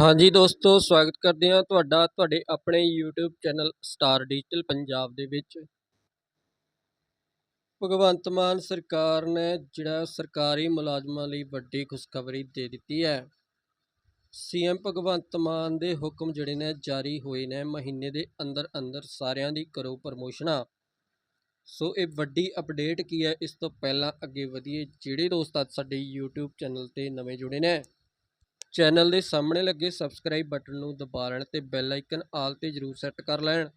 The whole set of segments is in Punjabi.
ਹਾਂਜੀ ਦੋਸਤੋ, ਸਵਾਗਤ ਕਰਦੇ ਹਾਂ ਤੁਹਾਡਾ, ਤੁਹਾਡੇ ਆਪਣੇ YouTube channel star digital Punjab ਦੇ ਵਿੱਚ। ਭਗਵੰਤ ਮਾਨ ਸਰਕਾਰ ਨੇ ਜਿਹੜਾ ਸਰਕਾਰੀ ਮੁਲਾਜ਼ਮਾਂ ਲਈ ਵੱਡੀ ਖੁਸ਼ਖਬਰੀ ਦੇ ਦਿੱਤੀ ਹੈ। ਸੀਐਮ ਭਗਵੰਤ ਮਾਨ ਦੇ ਹੁਕਮ ਜਿਹੜੇ ਨੇ ਜਾਰੀ ਹੋਏ ਨੇ, ਮਹੀਨੇ ਦੇ ਅੰਦਰ ਅੰਦਰ ਸਾਰਿਆਂ ਦੀ ਕਰੋ ਪ੍ਰਮੋਸ਼ਨਾਂ। ਸੋ ਇਹ ਵੱਡੀ ਅਪਡੇਟ ਕੀ ਹੈ, ਇਸ ਤੋਂ ਪਹਿਲਾਂ ਅੱਗੇ ਵਧੀਏ ਜਿਹੜੇ ਦੋਸਤ ਅੱਜ ਸਾਡੇ YouTube ਚੈਨਲ ਤੇ ਨਵੇਂ ਜੁੜੇ ਨੇ। ਚੈਨਲ ਦੇ ਸਾਹਮਣੇ ਲੱਗੇ ਸਬਸਕ੍ਰਾਈਬ ਬਟਨ ਨੂੰ ਦਬਾ ਲੈਣ ਤੇ ਬੈਲ ਆਈਕਨ ਆਲ ਤੇ ਜਰੂਰ ਸੈੱਟ ਕਰ ਲੈਣ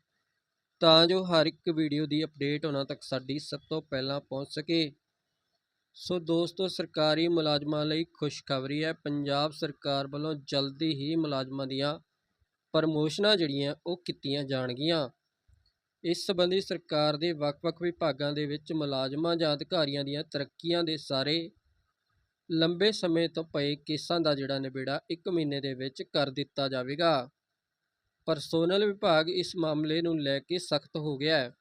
ਤਾਂ ਜੋ ਹਰ ਇੱਕ ਵੀਡੀਓ ਦੀ ਅਪਡੇਟ ਉਹਨਾਂ ਤੱਕ ਸਾਡੀ ਸਭ ਤੋਂ ਪਹਿਲਾਂ ਪਹੁੰਚ ਸਕੇ। ਸੋ ਦੋਸਤੋ, ਸਰਕਾਰੀ ਮੁਲਾਜ਼ਮਾਂ ਲਈ ਖੁਸ਼ਖਬਰੀ ਹੈ। ਪੰਜਾਬ ਸਰਕਾਰ ਵੱਲੋਂ ਜਲਦੀ ਹੀ ਮੁਲਾਜ਼ਮਾਂ ਦੀਆਂ ਪ੍ਰਮੋਸ਼ਨਾਂ ਜਿਹੜੀਆਂ, ਉਹ ਕੀਤੀਆਂ ਜਾਣਗੀਆਂ। ਇਸ ਸੰਬੰਧੀ ਸਰਕਾਰ ਦੇ ਵੱਖ-ਵੱਖ ਵਿਭਾਗਾਂ ਦੇ ਵਿੱਚ ਮੁਲਾਜ਼ਮਾਂ ਜਾਂ ਅਧਿਕਾਰੀਆਂ ਦੀਆਂ ਤਰੱਕੀਆਂ ਦੇ ਸਾਰੇ ਲੰਬੇ ਸਮੇਂ ਤੋਂ ਪਏ ਕੇਸਾਂ ਦਾ ਜਿਹੜਾ ਨਿਬੇੜਾ 1 ਮਹੀਨੇ ਦੇ ਵਿੱਚ ਕਰ ਦਿੱਤਾ ਜਾਵੇਗਾ। ਪਰਸੋਨਲ ਵਿਭਾਗ ਇਸ ਮਾਮਲੇ ਨੂੰ ਲੈ ਕੇ ਸਖਤ ਹੋ ਗਿਆ ਹੈ।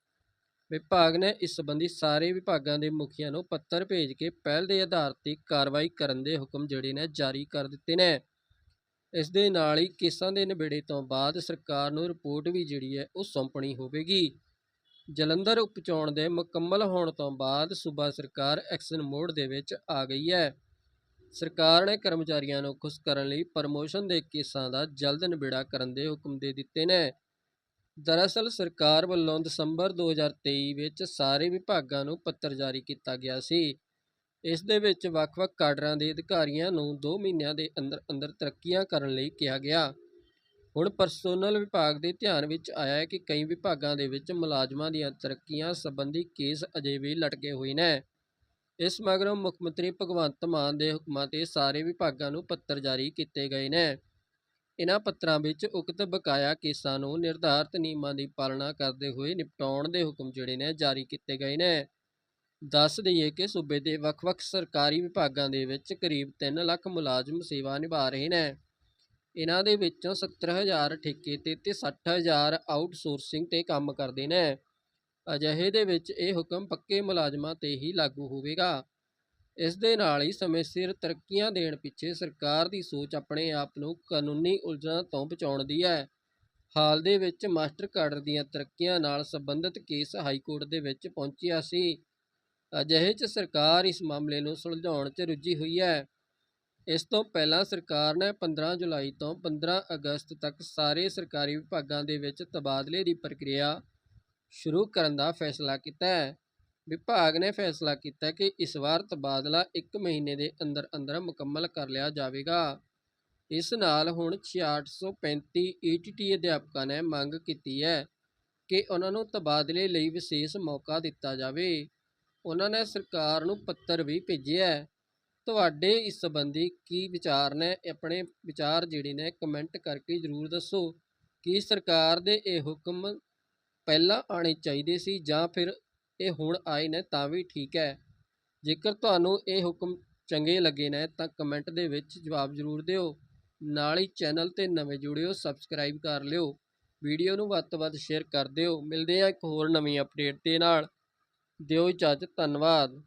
ਵਿਭਾਗ ਨੇ ਇਸ ਸੰਬੰਧੀ ਸਾਰੇ ਵਿਭਾਗਾਂ ਦੇ ਮੁਖੀਆਂ ਨੂੰ ਪੱਤਰ ਭੇਜ ਕੇ ਪਹਿਲ ਦੇ ਆਧਾਰ ਤੇ ਕਾਰਵਾਈ ਕਰਨ ਦੇ ਹੁਕਮ ਜਿਹੜੇ ਨੇ ਜਾਰੀ ਕਰ ਦਿੱਤੇ ਨੇ। ਇਸ ਦੇ ਨਾਲ ਹੀ ਕੇਸਾਂ ਦੇ ਨਿਬੇੜੇ ਤੋਂ ਬਾਅਦ ਸਰਕਾਰ ਨੂੰ ਰਿਪੋਰਟ ਵੀ ਜਿਹੜੀ ਹੈ ਉਹ ਸੌਂਪਣੀ ਹੋਵੇਗੀ। ਜਲੰਧਰ ਉਪਚੋਣ ਦੇ ਮੁਕੰਮਲ ਹੋਣ ਤੋਂ ਬਾਅਦ ਸੂਬਾ ਸਰਕਾਰ ਐਕਸ਼ਨ ਮੋਡ ਦੇ ਵਿੱਚ ਆ ਗਈ ਹੈ। ਸਰਕਾਰ ਨੇ ਕਰਮਚਾਰੀਆਂ ਨੂੰ ਖੁਸ਼ ਕਰਨ ਲਈ ਪ੍ਰਮੋਸ਼ਨ ਦੇ ਕੇਸਾਂ ਦਾ ਜਲਦ ਨਿਬੇੜਾ ਕਰਨ ਦੇ ਹੁਕਮ ਦੇ ਦਿੱਤੇ ਨੇ। ਦਰਅਸਲ, ਸਰਕਾਰ ਵੱਲੋਂ ਦਸੰਬਰ 2023 ਵਿੱਚ ਸਾਰੇ ਵਿਭਾਗਾਂ ਨੂੰ ਪੱਤਰ ਜਾਰੀ ਕੀਤਾ ਗਿਆ ਸੀ। ਇਸ ਦੇ ਵਿੱਚ ਵੱਖ-ਵੱਖ ਕਾਡਰਾਂ ਦੇ ਅਧਿਕਾਰੀਆਂ ਨੂੰ 2 ਮਹੀਨਿਆਂ ਦੇ ਅੰਦਰ ਅੰਦਰ ਤਰੱਕੀਆਂ ਕਰਨ ਲਈ ਕਿਹਾ ਗਿਆ। ਹੁਣ ਪਰਸੋਨਲ ਵਿਭਾਗ ਦੇ ਧਿਆਨ ਵਿੱਚ ਆਇਆ ਹੈ ਕਿ ਕਈ ਵਿਭਾਗਾਂ ਦੇ ਵਿੱਚ ਮੁਲਾਜ਼ਮਾਂ ਦੀਆਂ ਤਰੱਕੀਆਂ ਸੰਬੰਧੀ ਕੇਸ ਅਜੇ ਵੀ ਲਟਕੇ ਹੋਏ ਨੇ। ਇਸ ਮਗਰੋਂ ਮੁੱਖ ਮੰਤਰੀ ਭਗਵੰਤ ਮਾਨ ਦੇ ਹੁਕਮਾਂ ਤੇ ਸਾਰੇ ਵਿਭਾਗਾਂ ਨੂੰ ਪੱਤਰ ਜਾਰੀ ਕੀਤੇ ਗਏ ਨੇ। ਇਨ੍ਹਾਂ ਪੱਤਰਾਂ ਵਿੱਚ ਉਕਤ ਬਕਾਇਆ ਕੇਸਾਂ ਨੂੰ ਨਿਰਧਾਰਤ ਨਿਯਮਾਂ ਦੀ ਪਾਲਣਾ ਕਰਦੇ ਹੋਏ ਨਿਪਟਾਉਣ ਦੇ ਹੁਕਮ ਜਿਹੜੇ ਨੇ ਜਾਰੀ ਕੀਤੇ ਗਏ ਨੇ। ਦੱਸ ਦਈਏ ਕਿ ਸੂਬੇ ਦੇ ਵੱਖ-ਵੱਖ ਸਰਕਾਰੀ ਵਿਭਾਗਾਂ ਦੇ ਵਿੱਚ ਕਰੀਬ 3 ਲੱਖ ਮੁਲਾਜ਼ਮ ਸੇਵਾ ਨਿਭਾ ਰਹੇ ਨੇ। ਇਹਨਾਂ ਦੇ ਵਿੱਚੋਂ 70000 ਠੇਕੇ ਤੇ ਤੇ 60000 ਆਊਟਸੋਰਸਿੰਗ ਤੇ ਕੰਮ ਕਰਦੇ ਨੇ। ਅਜਿਹੇ ਦੇ ਵਿੱਚ ਇਹ ਹੁਕਮ ਪੱਕੇ ਮੁਲਾਜ਼ਮਾਂ ਤੇ ਹੀ ਲਾਗੂ ਹੋਵੇਗਾ। ਇਸ ਦੇ ਨਾਲ ਹੀ ਸਮੇਂ ਸਿਰ ਤਰੱਕੀਆਂ ਦੇਣ ਪਿੱਛੇ ਸਰਕਾਰ ਦੀ ਸੋਚ ਆਪਣੇ ਆਪ ਨੂੰ ਕਾਨੂੰਨੀ ਉਲਝਣਾਂ ਤੋਂ ਬਚਾਉਣ ਦੀ ਹੈ। ਹਾਲ ਦੇ ਵਿੱਚ ਮਾਸਟਰ ਕਾਡਰ ਦੀਆਂ ਤਰੱਕੀਆਂ ਨਾਲ ਸੰਬੰਧਿਤ ਕੇਸ ਹਾਈ ਕੋਰਟ ਦੇ ਵਿੱਚ ਪਹੁੰਚਿਆ ਸੀ। ਅਜਿਹੇ 'ਚ ਸਰਕਾਰ ਇਸ ਮਾਮਲੇ ਨੂੰ ਸੁਲਝਾਉਣ 'ਚ ਰੁੱਝੀ ਹੋਈ ਹੈ। ਇਸ ਤੋਂ ਪਹਿਲਾਂ ਸਰਕਾਰ ਨੇ 15 ਜੁਲਾਈ ਤੋਂ 15 ਅਗਸਤ ਤੱਕ ਸਾਰੇ ਸਰਕਾਰੀ ਵਿਭਾਗਾਂ ਦੇ ਵਿੱਚ ਤਬਾਦਲੇ ਦੀ ਪ੍ਰਕਿਰਿਆ ਸ਼ੁਰੂ ਕਰਨ ਦਾ ਫੈਸਲਾ ਕੀਤਾ ਹੈ। ਵਿਭਾਗ ਨੇ ਫੈਸਲਾ ਕੀਤਾ ਕਿ ਇਸ ਵਾਰ ਤਬਾਦਲਾ 1 ਮਹੀਨੇ ਦੇ ਅੰਦਰ ਅੰਦਰ ਮੁਕੰਮਲ ਕਰ ਲਿਆ ਜਾਵੇਗਾ। ਇਸ ਨਾਲ ਹੁਣ 6835 ਈਟੀਟੀ ਅਧਿਆਪਕਾਂ ਨੇ ਮੰਗ ਕੀਤੀ ਹੈ ਕਿ ਉਹਨਾਂ ਨੂੰ ਤਬਾਦਲੇ ਲਈ ਵਿਸ਼ੇਸ਼ ਮੌਕਾ ਦਿੱਤਾ ਜਾਵੇ। ਉਹਨਾਂ ਨੇ ਸਰਕਾਰ ਨੂੰ ਪੱਤਰ ਵੀ ਭੇਜਿਆ ਹੈ। ਤੁਹਾਡੇ ਇਸ ਸੰਬੰਧੀ ਕੀ ਵਿਚਾਰ ਨੇ? ਆਪਣੇ ਵਿਚਾਰ ਜਿਹੜੇ ਨੇ ਕਮੈਂਟ ਕਰਕੇ ਜ਼ਰੂਰ ਦੱਸੋ। ਕਿ ਸਰਕਾਰ ਦੇ ਇਹ ਹੁਕਮ ਪਹਿਲਾਂ ਆਉਣੇ ਚਾਹੀਦੇ ਸੀ ਜਾਂ ਫਿਰ ਇਹ ਹੁਣ ਆਏ ਨੇ ਤਾਂ ਵੀ ਠੀਕ ਹੈ। ਜੇਕਰ ਤੁਹਾਨੂੰ ਇਹ ਹੁਕਮ ਚੰਗੇ ਲੱਗੇ ਨੇ ਤਾਂ ਕਮੈਂਟ ਦੇ ਵਿੱਚ ਜਵਾਬ ਜ਼ਰੂਰ ਦਿਓ। ਨਾਲ ਹੀ ਚੈਨਲ ਤੇ ਨਵੇਂ ਜੁੜਿਓ, ਸਬਸਕ੍ਰਾਈਬ ਕਰ ਲਿਓ। ਵੀਡੀਓ ਨੂੰ ਵੱਧ ਤੋਂ ਵੱਧ ਸ਼ੇਅਰ ਕਰ ਦਿਓ। ਮਿਲਦੇ ਹਾਂ ਇੱਕ ਹੋਰ ਨਵੀਂ ਅਪਡੇਟ ਦੇ ਨਾਲ। ਦਿਓ ਇਜਾਜ਼ਤ, ਧੰਨਵਾਦ।